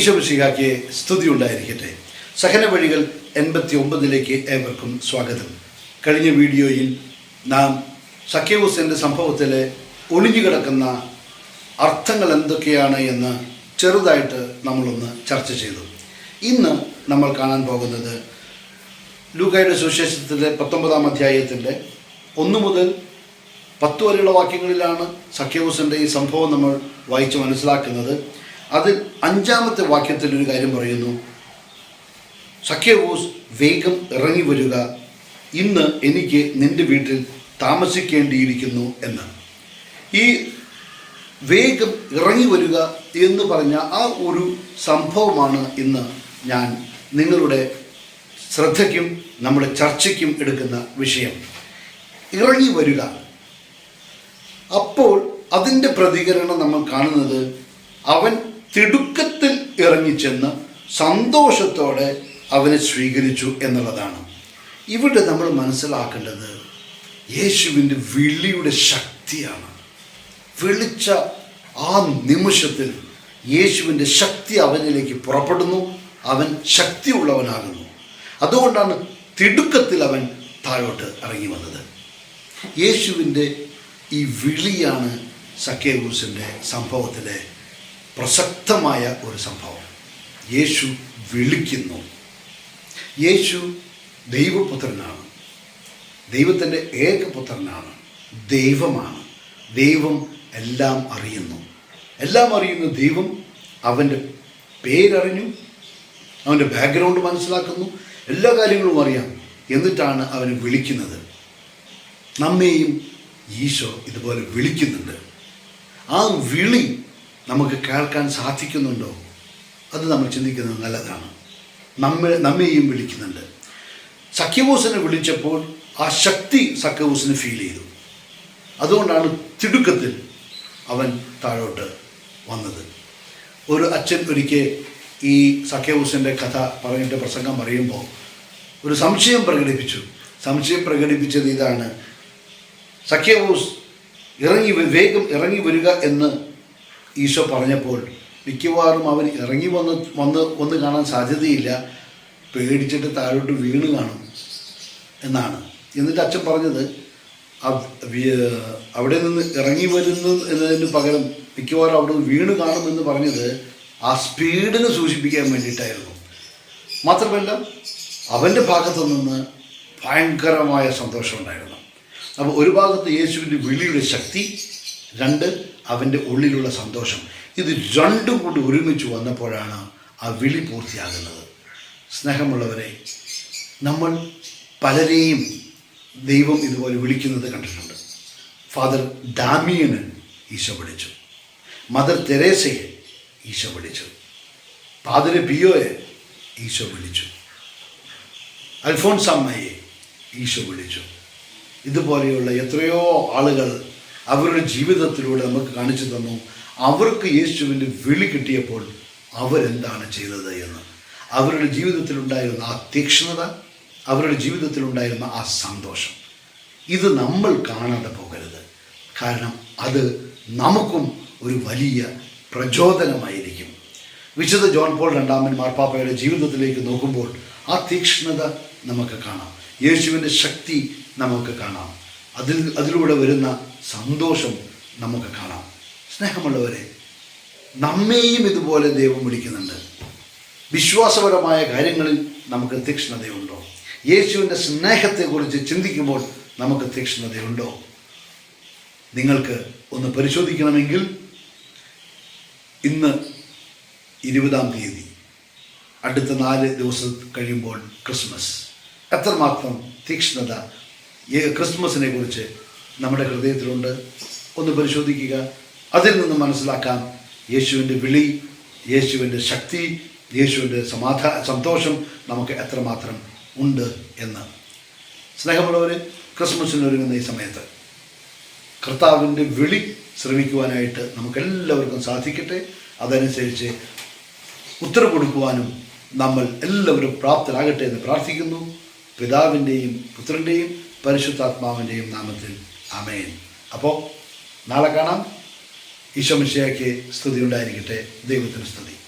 ഈശോമിശിഹാക്ക് സ്തുതി ഉണ്ടായിരിക്കട്ടെ സഹന വഴികൾ എൺപത്തി ഒമ്പതിലേക്ക് ഏവർക്കും സ്വാഗതം. കഴിഞ്ഞ വീഡിയോയിൽ നാം സഖ്യവൂസിന്റെ സംഭവത്തിൽ ഒളിഞ്ഞു കിടക്കുന്ന അർത്ഥങ്ങൾ എന്തൊക്കെയാണ് എന്ന് ചെറുതായിട്ട് നമ്മളൊന്ന് ചർച്ച ചെയ്തു. ഇന്ന് നമ്മൾ കാണാൻ പോകുന്നത് ലൂക്കായുടെ സുവിശേഷത്തിന്റെ പത്തൊമ്പതാം അധ്യായത്തിന്റെ ഒന്ന് മുതൽ പത്ത് വരെയുള്ള വാക്യങ്ങളിലാണ് സഖ്യവൂസിന്റെ ഈ സംഭവം നമ്മൾ വായിച്ച് മനസ്സിലാക്കുന്നത്. അതിൽ അഞ്ചാമത്തെ വാക്യത്തിൽ ഒരു കാര്യം പറയുന്നു. സഖ്യവോസ് വേഗം ഇറങ്ങി വരിക. ഇന്ന് എനിക്ക് നിന്റെ വീട്ടിൽ താമസിക്കേണ്ടിയിരിക്കുന്നു എന്ന്. ഈ വേഗം ഇറങ്ങി വരിക എന്ന് പറഞ്ഞ ആ ഒരു സംഭവമാണ് ഇന്ന് ഞാൻ നിങ്ങളുടെ ശ്രദ്ധയ്ക്കും നമ്മുടെ ചർച്ചയ്ക്കും എടുക്കുന്ന വിഷയം. ഇറങ്ങി വരിക. അപ്പോൾ അതിന്റെ പ്രതികരണം നമ്മൾ കാണുന്നത് അവൻ തിടുക്കത്തിൽ ഇറങ്ങിച്ചെന്ന് സന്തോഷത്തോടെ അവനെ സ്വീകരിച്ചു എന്നുള്ളതാണ്. ഇവിടെ നമ്മൾ മനസ്സിലാക്കേണ്ടത് യേശുവിന്റെ വിളിയുടെ ശക്തിയാണ്. വിളിച്ച ആ നിമിഷത്തിൽ യേശുവിന്റെ ശക്തി അവനിലേക്ക് പുറപ്പെടുന്നു അവൻ ശക്തിയുള്ളവനാകുന്നു. അതുകൊണ്ടാണ് തിടുക്കത്തിൽ അവൻ താഴോട്ട് ഇറങ്ങി വന്നത്. യേശുവിന്റെ ഈ വിളിയാണ് സക്കേബൂസിന്റെ സംഭവത്തിലെ പ്രസക്തമായ ഒരു സംഭവം. യേശു വിളിക്കുന്നു. യേശു ദൈവപുത്രനാണ്. ദൈവത്തിന്റെ ഏകപുത്രനാണ്. ദൈവമാണ്. ദൈവം എല്ലാം അറിയുന്നു. എല്ലാം അറിയുന്ന ദൈവം അവന്റെ പേരറിഞ്ഞു അവന്റെ ബാക്ക്ഗ്രൗണ്ട് മനസ്സിലാക്കുന്നു എല്ലാ കാര്യങ്ങളും അറിയാം. എന്നിട്ടാണ് അവനെ വിളിക്കുന്നത്. നമ്മെയും ഈശോ ഇതുപോലെ വിളിക്കുന്നുണ്ട്. ആ വിളി നമുക്ക് കേൾക്കാൻ സാധിക്കുന്നുണ്ടോ? അത് നമ്മൾ ചിന്തിക്കുന്നത് നല്ലതാണ്. നമ്മെ നമ്മെയും വിളിക്കുന്നുണ്ട്. സഖ്യബോസിനെ വിളിച്ചപ്പോൾ ആ ശക്തി സഖ്യബോസിന് ഫീൽ ചെയ്തു. അതുകൊണ്ടാണ് തിടുക്കത്തിൽ അവൻ താഴോട്ട് വന്നത്. ഒരു അച്ഛൻ ഒരിക്കൽ ഈ സഖ്യബോസിന്റെ കഥ പറഞ്ഞിട്ട് പ്രസംഗം പറയുമ്പോൾ ഒരു സംശയം പ്രകടിപ്പിച്ചു. സംശയം പ്രകടിപ്പിച്ചത് ഇതാണ്. സഖ്യബോസ് ഇറങ്ങി വേഗം ഇറങ്ങി വരിക എന്ന് ഈശോ പറഞ്ഞപ്പോൾ മിക്കവാറും അവൻ ഇറങ്ങി വന്ന് വന്ന് ഒന്ന് കാണാൻ സാധ്യതയില്ല. പേടിച്ചിട്ട് താഴോട്ട് വീണ് കാണും എന്നാണ്. എന്നിട്ട് അച്ഛൻ പറഞ്ഞത് അവ- അവിടെ നിന്ന് ഇറങ്ങി വരുന്നു എന്നതിന് പകരം മിക്കവാറും അവിടെ നിന്ന് വീണ് കാണുമെന്ന് പറഞ്ഞത് ആ സ്പീഡിന് സൂചിപ്പിക്കാൻ വേണ്ടിയിട്ടായിരുന്നു. മാത്രമല്ല അവന്റെ ഭാഗത്തു നിന്ന് ഭയങ്കരമായ സന്തോഷമുണ്ടായിരുന്നു. അപ്പോൾ ഒരു ഭാഗത്ത് യേശുവിന്റെ വിളിയുടെ ശക്തി രണ്ട് അവന്റെ ഉള്ളിലുള്ള സന്തോഷം. ഇത് രണ്ടും കൂടി ഒരുമിച്ച് വന്നപ്പോഴാണ് ആ വിളി പൂർത്തിയാകുന്നത്. സ്നേഹമുള്ളവരെ നമ്മൾ പലരെയും ദൈവം ഇതുപോലെ വിളിക്കുന്നത് കണ്ടിട്ടുണ്ട്. ഫാദർ ഡാമിയന് ഈശോ വിളിച്ചു. മദർ തെരേസയെ ഈശോ വിളിച്ചു. ഫാദർ പിയോയെ ഈശോ വിളിച്ചു. അൽഫോൺസ് അമ്മയെ ഈശോ വിളിച്ചു. ഇതുപോലെയുള്ള എത്രയോ ആളുകൾ അവരുടെ ജീവിതത്തിലൂടെ നമുക്ക് കാണിച്ചു തന്നു. അവർക്ക് യേശുവിന്റെ വിളി കിട്ടിയപ്പോൾ അവരെന്താണ് ചെയ്തത് എന്ന്. അവരുടെ ജീവിതത്തിലുണ്ടായിരുന്ന ആ തീക്ഷ്ണത അവരുടെ ജീവിതത്തിലുണ്ടായിരുന്ന ആ സന്തോഷം. ഇത് നമ്മൾ കാണാതെ പോകരുത്. കാരണം അത് നമുക്കും ഒരു വലിയ പ്രചോദനമായിരിക്കും. വിശുദ്ധ ജോൺ പോൾ രണ്ടാമൻ മാർപ്പാപ്പയുടെ ജീവിതത്തിലേക്ക് നോക്കുമ്പോൾ ആ തീക്ഷ്ണത നമുക്ക് കാണാം. യേശുവിന്റെ ശക്തി നമുക്ക് കാണാം. അതിൽ അതിലൂടെ വരുന്ന സന്തോഷം നമുക്ക് കാണാം. സ്നേഹമുള്ളവരെ നമ്മെയും ഇതുപോലെ ദൈവം വിളിക്കുന്നുണ്ട്. വിശ്വാസപരമായ കാര്യങ്ങളിൽ നമുക്ക് തീക്ഷ്ണതയുണ്ടോ? യേശുവിന്റെ സ്നേഹത്തെക്കുറിച്ച് ചിന്തിക്കുമ്പോൾ നമുക്ക് തീക്ഷ്ണതയുണ്ടോ? നിങ്ങൾക്ക് ഒന്ന് പരിശോധിക്കണമെങ്കിൽ ഇന്ന് ഇരുപതാം തീയതി അടുത്ത നാല് ദിവസം കഴിയുമ്പോൾ ക്രിസ്മസ്. എത്രമാത്രം തീക്ഷ്ണത ഈ ക്രിസ്മസിനെ കുറിച്ച് നമ്മുടെ ഹൃദയത്തിലുണ്ട്. ഒന്ന് പരിശോധിക്കുക. അതിൽ നിന്ന് മനസ്സിലാക്കാം യേശുവിന്റെ വിളി യേശുവിന്റെ ശക്തി യേശുവിന്റെ സമാധാ സന്തോഷം നമുക്ക് എത്രമാത്രം ഉണ്ട് എന്ന്. സ്നേഹമുള്ളവർ ക്രിസ്മസിനൊരുങ്ങുന്ന ഈ സമയത്ത് കർത്താവിന്റെ വിളി ശ്രമിക്കുവാനായിട്ട് നമുക്കെല്ലാവർക്കും സാധിക്കട്ടെ. അതനുസരിച്ച് ഉത്തരവ് കൊടുക്കുവാനും നമ്മൾ എല്ലാവരും പ്രാപ്തരാകട്ടെ എന്ന് പ്രാർത്ഥിക്കുന്നു. പിതാവിന്റെയും പുത്രന്റെയും പരിശുദ്ധാത്മാവിന്റെയും നാമത്തിൽ. അമേൻ അപ്പോൾ നാളെ കാണാം. ഈശോ ഈശോമിശയ്ക്ക് സ്തുതി ഉണ്ടായിരിക്കട്ടെ. ദൈവത്തിന് സ്തുതി.